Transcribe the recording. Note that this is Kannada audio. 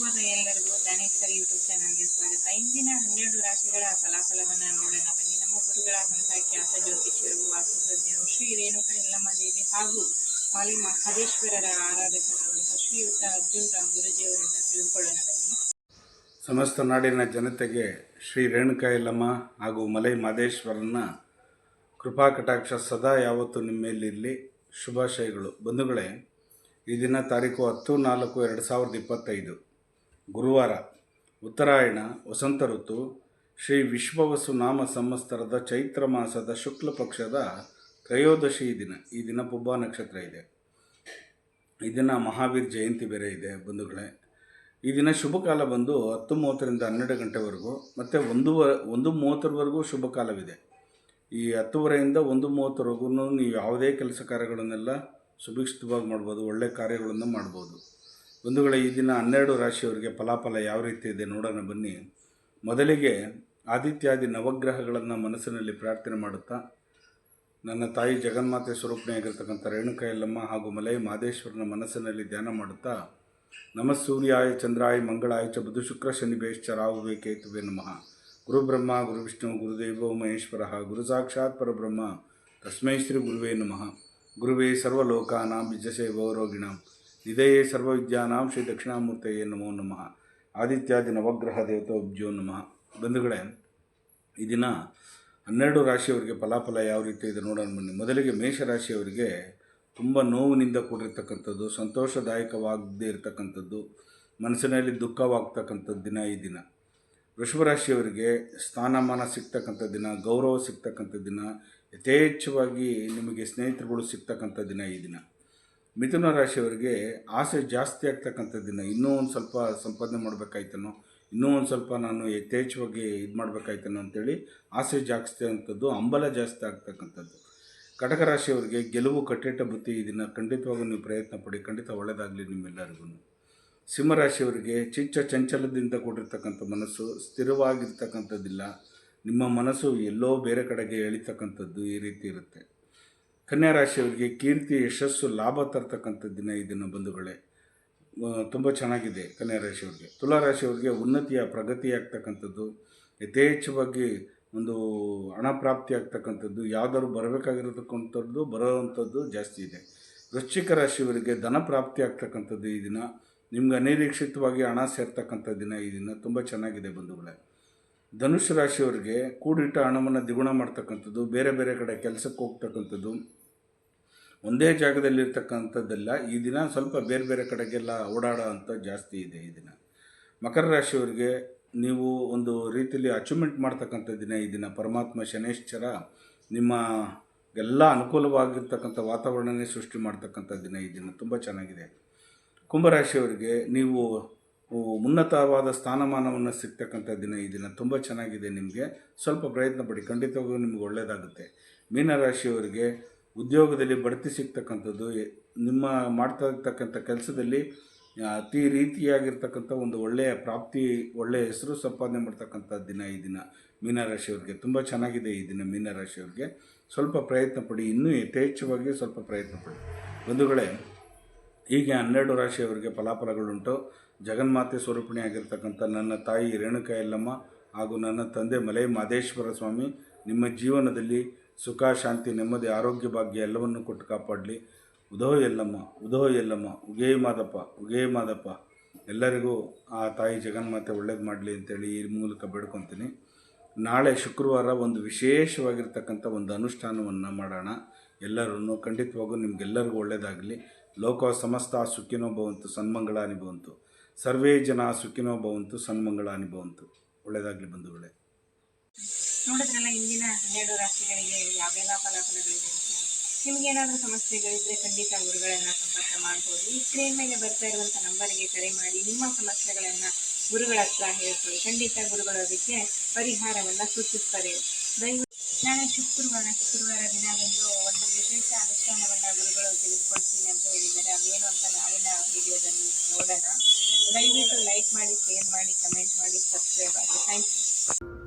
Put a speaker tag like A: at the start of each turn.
A: ಶುಭೋದಯ ಎಲ್ಲರಿಗೂ ದಾನೇಶ್ವರಿ ಯೂಟ್ಯೂಬ್ ಚಾನಲ್ಗೆ ಸ್ವಾಗತ. ಇಂದಿನ ಹನ್ನೆರಡು ರಾಶಿಗಳ ಫಲಾಫಲವನ್ನು ನೋಡೋಣ. ಬನ್ನಿ, ನಮ್ಮ ಗುರುಗಳಾದಂತಹ ಖ್ಯಾತ ಜ್ಯೋತಿಷ್ಯರು ವಾಸ್ತುತಜ್ಞರು ಶ್ರೀ ರೇಣುಕ ಎಲ್ಲಮ್ಮ ದೇವಿ ಹಾಗೂ ಮಾಲಿ ಮಹದೇಶ್ವರರ ಆರಾಧಕರಾದಂತಹ ಶ್ರೀಯುತ ಅರ್ಜುನ್ ರಾಮ್ ಗುರುಜಿಯವರಿಂದ ತಿಳಿದುಕೊಳ್ಳೋಣ ಬನ್ನಿ.
B: ಸಮಸ್ತ ನಾಡಿನ ಜನತೆಗೆ ಶ್ರೀ ರೇಣುಕ ಎಲ್ಲಮ್ಮ ಹಾಗೂ ಮಲೈ ಮಹದೇಶ್ವರನ ಕೃಪಾ ಕಟಾಕ್ಷ ಸದಾ ಯಾವತ್ತೂ ನಿಮ್ಮಲ್ಲಿರಲಿ ಶುಭಾಶಯಗಳು. ಬಂಧುಗಳೇ, ಈ ದಿನ ತಾರೀಕು ಹತ್ತು ನಾಲ್ಕು ಎರಡು ಸಾವಿರದ ಇಪ್ಪತ್ತೈದು. ಗುರುವಾರ ಉತ್ತರಾಯಣ, ವಸಂತ ಋತು, ಶ್ರೀ ವಿಶ್ವವಸು ನಾಮ ಸಂವತ್ಸರದ ಚೈತ್ರ ಮಾಸದ ಶುಕ್ಲ ಪಕ್ಷದ ತ್ರಯೋದಶಿ ದಿನ. ಈ ದಿನ ಪುಬ್ಬ ನಕ್ಷತ್ರ ಇದೆ. ಈ ದಿನ ಮಹಾವೀರ್ ಜಯಂತಿ ಬೇರೆ ಇದೆ ಬಂಧುಗಳೇ. ಈ ದಿನ ಶುಭ ಕಾಲ ಬಂದು ಹತ್ತು ಮೂವತ್ತರಿಂದ ಹನ್ನೆರಡು ಗಂಟೆವರೆಗೂ ಮತ್ತು ಒಂದು ಒಂದು ಮೂವತ್ತರವರೆಗೂ ಶುಭ ಕಾಲವಿದೆ. ಈ ಹತ್ತುವರೆಯಿಂದ ಒಂದು ಮೂವತ್ತರವರೆಗೂ ನೀವು ಯಾವುದೇ ಕೆಲಸ ಕಾರ್ಯಗಳನ್ನೆಲ್ಲ ಸುಭಿಕ್ಷಿತವಾಗಿ ಮಾಡ್ಬೋದು ಒಳ್ಳೆಯ ಕಾರ್ಯಗಳನ್ನು ಮಾಡ್ಬೋದು. ಬಂಧುಗಳೇ, ಈ ದಿನ ಹನ್ನೆರಡು ರಾಶಿಯವರಿಗೆ ಫಲಾಫಲ ಯಾವ ರೀತಿ ಇದೆ ನೋಡೋಣ ಬನ್ನಿ. ಮೊದಲಿಗೆ ಆದಿತ್ಯಾದಿ ನವಗ್ರಹಗಳನ್ನು ಮನಸ್ಸಿನಲ್ಲಿ ಪ್ರಾರ್ಥನೆ ಮಾಡುತ್ತಾ, ನನ್ನ ತಾಯಿ ಜಗನ್ಮಾತೆ ಸ್ವರೂಪಣೆಯಾಗಿರ್ತಕ್ಕಂಥ ರೇಣುಕಾ ಯಲ್ಲಮ್ಮ ಹಾಗೂ ಮಲೈ ಮಾದೇಶ್ವರನ ಮನಸ್ಸಿನಲ್ಲಿ ಧ್ಯಾನ ಮಾಡುತ್ತಾ ನಮ ಸೂರ್ಯಾಯ ಚಂದ್ರಾಯ ಮಂಗಳಾಯ ಚ ಬುಧ ಶುಕ್ರ ಶನಿ ಬೇಶ್ಚ ರಾಹುವೆ ಕೇತುವೆ ನಮಃ. ಗುರುಬ್ರಹ್ಮ ಗುರು ವಿಷ್ಣು ಗುರುದೇವೋ ಮಹೇಶ್ವರ ಗುರು ಸಾಕ್ಷಾತ್ ಪರಬ್ರಹ್ಮ, ತಸ್ಮೈ ಶ್ರೀ ಗುರುವೇ ನಮಃ. ಗುರುವೇ ಸರ್ವಲೋಕಾನಾಂ ಬಿಜಸೇ ಗೌರೋಗಿಣಾಂ ನಿಧಯೇ ಶ್ರೀ ದಕ್ಷಿಣಾಮೂರ್ತಯೇ ನಮೋ ನಮಃ. ಆದಿತ್ಯಾದಿ ನವಗ್ರಹ ದೇವತೋಬ್ಜೋ ನಮಃ. ಬಂಧುಗಳೇ, ಈ ದಿನ ಹನ್ನೆರಡು ರಾಶಿಯವರಿಗೆ ಫಲಾಫಲ ಯಾವ ರೀತಿ ಇದೆ ನೋಡೋಣ ಬನ್ನಿ. ಮೊದಲಿಗೆ ಮೇಷರಾಶಿಯವರಿಗೆ ತುಂಬ ನೋವಿನಿಂದ ಕೂಡಿರ್ತಕ್ಕಂಥದ್ದು, ಸಂತೋಷದಾಯಕವಾಗದೇ ಇರತಕ್ಕಂಥದ್ದು, ಮನಸ್ಸಿನಲ್ಲಿ ದುಃಖವಾಗ್ತಕ್ಕಂಥದ್ದು ದಿನ ಈ ದಿನ. ವೃಷಭರಾಶಿಯವರಿಗೆ ಸ್ಥಾನಮಾನ ಸಿಗ್ತಕ್ಕಂಥ ದಿನ, ಗೌರವ ಸಿಗ್ತಕ್ಕಂಥ ದಿನ, ಯಥೇಚ್ಛವಾಗಿ ನಿಮಗೆ ಸ್ನೇಹಿತರುಗಳು ಸಿಗ್ತಕ್ಕಂಥ ದಿನ ಈ ದಿನ. ಮಿಥುನ ರಾಶಿಯವರಿಗೆ ಆಸೆ ಜಾಸ್ತಿ ಆಗ್ತಕ್ಕಂಥ ದಿನ. ಇನ್ನೂ ಒಂದು ಸ್ವಲ್ಪ ಸಂಪಾದನೆ ಮಾಡಬೇಕಾಯ್ತನೋ, ಇನ್ನೂ ಒಂದು ಸ್ವಲ್ಪ ನಾನು ಯಥೇಚ್ಛವಾಗಿ ಇದು ಮಾಡಬೇಕಾಯ್ತನೋ ಅಂಥೇಳಿ ಆಸೆ ಜಾಸ್ತಿ ಅಂಥದ್ದು ಹಂಬಲ ಜಾಸ್ತಿ ಆಗ್ತಕ್ಕಂಥದ್ದು. ಕಟಕ ರಾಶಿಯವರಿಗೆ ಗೆಲುವು ಕಟ್ಟಿಟ್ಟ ಬುತ್ತಿ ಇದನ್ನು ದಿನ ಖಂಡಿತವಾಗೂ ನೀವು ಪ್ರಯತ್ನ ಪಡಿ, ಖಂಡಿತ ಒಳ್ಳೆಯದಾಗಲಿ ನಿಮ್ಮೆಲ್ಲರಿಗೂ. ಸಿಂಹರಾಶಿಯವರಿಗೆ ಚಿಚ್ಚ ಚಂಚಲದಿಂದ ಕೂಡಿರ್ತಕ್ಕಂಥ ಮನಸ್ಸು ಸ್ಥಿರವಾಗಿರ್ತಕ್ಕಂಥದ್ದಿಲ್ಲ. ನಿಮ್ಮ ಮನಸ್ಸು ಎಲ್ಲೋ ಬೇರೆ ಕಡೆಗೆ ಎಳಿತಕ್ಕಂಥದ್ದು ಈ ರೀತಿ ಇರುತ್ತೆ. ಕನ್ಯಾ ರಾಶಿಯವರಿಗೆ ಕೀರ್ತಿ, ಯಶಸ್ಸು, ಲಾಭ ತರ್ತಕ್ಕಂಥ ದಿನ ಈ ದಿನ ಬಂಧುಗಳೇ. ತುಂಬ ಚೆನ್ನಾಗಿದೆ ಕನ್ಯಾ ರಾಶಿಯವರಿಗೆ ತುಲಾ ರಾಶಿಯವರಿಗೆ ಉನ್ನತಿಯ ಪ್ರಗತಿ ಆಗ್ತಕ್ಕಂಥದ್ದು ಯಥೇಚ್ಛವಾಗಿ ಒಂದು ಹಣ ಪ್ರಾಪ್ತಿ ಆಗ್ತಕ್ಕಂಥದ್ದು ಯಾವ್ದಾದ್ರು ಬರಬೇಕಾಗಿರತಕ್ಕಂಥದ್ದು, ಬರೋವಂಥದ್ದು ಜಾಸ್ತಿ ಇದೆ. ವೃಶ್ಚಿಕ ರಾಶಿಯವರಿಗೆ ಧನ ಪ್ರಾಪ್ತಿ ಆಗ್ತಕ್ಕಂಥದ್ದು ಈ ದಿನ, ನಿಮ್ಗೆ ಅನಿರೀಕ್ಷಿತವಾಗಿ ಹಣ ಸೇರ್ತಕ್ಕಂಥ ದಿನ ಈ ದಿನ ತುಂಬ ಚೆನ್ನಾಗಿದೆ ಬಂಧುಗಳೇ. ಧನುಷ್ ರಾಶಿಯವರಿಗೆ ಕೂಡಿಟ್ಟ ಹಣವನ್ನು ದ್ವಿಗುಣ ಮಾಡ್ತಕ್ಕಂಥದ್ದು, ಬೇರೆ ಬೇರೆ ಕಡೆ ಕೆಲಸಕ್ಕೆ ಹೋಗ್ತಕ್ಕಂಥದ್ದು ಒಂದೇ ಜಾಗದಲ್ಲಿರ್ತಕ್ಕಂಥದ್ದೆಲ್ಲ ಈ ದಿನ ಸ್ವಲ್ಪ ಬೇರೆ ಬೇರೆ ಕಡೆಗೆಲ್ಲ ಓಡಾಡೋ ಅಂಥ ಜಾಸ್ತಿ ಇದೆ ಈ ದಿನ. ಮಕರ ರಾಶಿಯವರಿಗೆ ನೀವು ಒಂದು ರೀತಿಯಲ್ಲಿ ಅಚೀವ್ಮೆಂಟ್ ಮಾಡ್ತಕ್ಕಂಥ ದಿನ ಈ ದಿನ. ಪರಮಾತ್ಮ ಶನೇಶ್ವರ ನಿಮ್ಮ ಎಲ್ಲ ಅನುಕೂಲವಾಗಿರ್ತಕ್ಕಂಥ ವಾತಾವರಣನೇ ಸೃಷ್ಟಿ ಮಾಡ್ತಕ್ಕಂಥ ದಿನ ಈ ದಿನ. ತುಂಬ ಚೆನ್ನಾಗಿದೆ. ಕುಂಭರಾಶಿಯವರಿಗೆ ನೀವು ಉನ್ನತವಾದ ಸ್ಥಾನಮಾನವನ್ನು ಸಿಗ್ತಕ್ಕಂಥ ದಿನ ಈ ದಿನ. ತುಂಬ ಚೆನ್ನಾಗಿದೆ ನಿಮಗೆ. ಸ್ವಲ್ಪ ಪ್ರಯತ್ನ ಪಡಿ. ಖಂಡಿತವಾಗೂ ನಿಮ್ಗೆ ಒಳ್ಳೆಯದಾಗುತ್ತೆ ಮೀನರಾಶಿಯವರಿಗೆ ಉದ್ಯೋಗದಲ್ಲಿ ಬಡ್ತಿ ಸಿಗ್ತಕ್ಕಂಥದ್ದು ನಿಮ್ಮ ಮಾಡ್ತಾ ಇರ್ತಕ್ಕಂಥ ಕೆಲಸದಲ್ಲಿ ಅತಿ ರೀತಿಯಾಗಿರ್ತಕ್ಕಂಥ ಒಂದು ಒಳ್ಳೆಯ ಪ್ರಾಪ್ತಿ, ಒಳ್ಳೆಯ ಹೆಸರು ಸಂಪಾದನೆ ಮಾಡ್ತಕ್ಕಂಥ ದಿನ ಈ ದಿನ ಮೀನರಾಶಿಯವ್ರಿಗೆ ತುಂಬ ಚೆನ್ನಾಗಿದೆ ಈ ದಿನ ಮೀನರಾಶಿಯವ್ರಿಗೆ ಸ್ವಲ್ಪ ಪ್ರಯತ್ನ ಪಡಿ, ಇನ್ನೂ ಯಥೇಚ್ಛವಾಗಿ ಸ್ವಲ್ಪ ಪ್ರಯತ್ನ ಪಡಿ. ಬಂಧುಗಳೇ, ಹೀಗೆ ಹನ್ನೆರಡು ರಾಶಿಯವರಿಗೆ ಫಲಾಫಲಗಳುಂಟು. ಜಗನ್ಮಾತೆ ಸ್ವರೂಪಿಣಿಯಾಗಿರ್ತಕ್ಕಂಥ ನನ್ನ ತಾಯಿ ರೇಣುಕಾ ಯಲ್ಲಮ್ಮ ಹಾಗೂ ನನ್ನ ತಂದೆ ಮಲೈ ಮಾದೇಶ್ವರ ಸ್ವಾಮಿ, ನಿಮ್ಮ ಜೀವನದಲ್ಲಿ ಸುಖ, ಶಾಂತಿ, ನೆಮ್ಮದಿ, ಆರೋಗ್ಯ ಭಾಗ್ಯ ಎಲ್ಲವನ್ನು ಕೊಟ್ಟು ಕಾಪಾಡಲಿ. ಉದೋ ಎಲ್ಲಮ್ಮ ಉದೋ ಎಲ್ಲಮ್ಮ ಉಗೇ ಮಾದಪ್ಪ ಉಗೇ ಮಾದಪ್ಪ. ಎಲ್ಲರಿಗೂ ಆ ತಾಯಿ ಜಗನ್ಮಾತೆ ಒಳ್ಳೇದು ಮಾಡಲಿ ಅಂತೇಳಿ ಈ ಮೂಲಕ ಬೇಡ್ಕೊತೀನಿ. ನಾಳೆ ಶುಕ್ರವಾರ ಒಂದು ವಿಶೇಷವಾಗಿರ್ತಕ್ಕಂಥ ಒಂದು ಅನುಷ್ಠಾನವನ್ನು ಮಾಡೋಣ. ಎಲ್ಲರೂ ಖಂಡಿತವಾಗೂ ನಿಮಗೆಲ್ಲರಿಗೂ ಒಳ್ಳೆಯದಾಗಲಿ ಲೋಕ ಸಮಸ್ತ ಸುಖಿನೋ ಭವಂತು, ಸನ್ಮಂಗಳಾನಿ ಭವಂತು. ಸರ್ವೇ ಜನ ಸುಖಿನೋ ಭವಂತು, ಸನ್ಮಂಗಳಾನಿ ಭವಂತು. ಒಳ್ಳೆಯದಾಗಲಿ ಬಂಧುಗಳೇ.
A: ನೋಡಿದ್ರಲ್ಲ ಇಂದಿನ ಹನ್ನೆರಡು ರಾಶಿಗಳಿಗೆ ಯಾವೆಲ್ಲ ಫಲಾಫಲಗಳಿದೆ ಅಂತ. ನಿಮ್ಗೇನಾದರೂ ಸಮಸ್ಯೆಗಳಿದ್ರೆ ಖಂಡಿತ ಗುರುಗಳನ್ನ ಸಂಪರ್ಕ ಮಾಡ್ಬೋದು. ಈ ಸ್ಕ್ರೀನ್ ಮೇಲೆ ಬರ್ತಾ ಇರುವಂತ ನಂಬರ್ಗೆ ಕರೆ ಮಾಡಿ, ನಿಮ್ಮ ಸಮಸ್ಯೆಗಳನ್ನ ಗುರುಗಳ ಹತ್ರ ಹೇಳ್ಕೊಳ್ಳಿ. ಖಂಡಿತ ಗುರುಗಳು ಅದಕ್ಕೆ ಪರಿಹಾರವನ್ನ ಸೂಚಿಸ್ತಾರೆ. ದಯವಿಟ್ಟು ನಾಳೆ ಶುಕ್ರವಾರ ಶುಕ್ರವಾರ ದಿನದಂದು ಒಂದು ವಿಶೇಷ ಅನುಷ್ಠಾನವನ್ನ ಗುರುಗಳು ತಿಳಿಸ್ಕೊಡ್ತೀನಿ ಅಂತ ಹೇಳಿದ್ದಾರೆ. ಅದೇನು ಅಂತ ನಾಳಿನ ವಿಡಿಯೋದಲ್ಲಿ ನೋಡೋಣ. ದಯವಿಟ್ಟು ಲೈಕ್ ಮಾಡಿ ಶೇರ್ ಮಾಡಿ ಕಮೆಂಟ್ ಮಾಡಿ ಸಬ್ಸ್ಕ್ರೈಬ್ ಆಗಿ. Thank you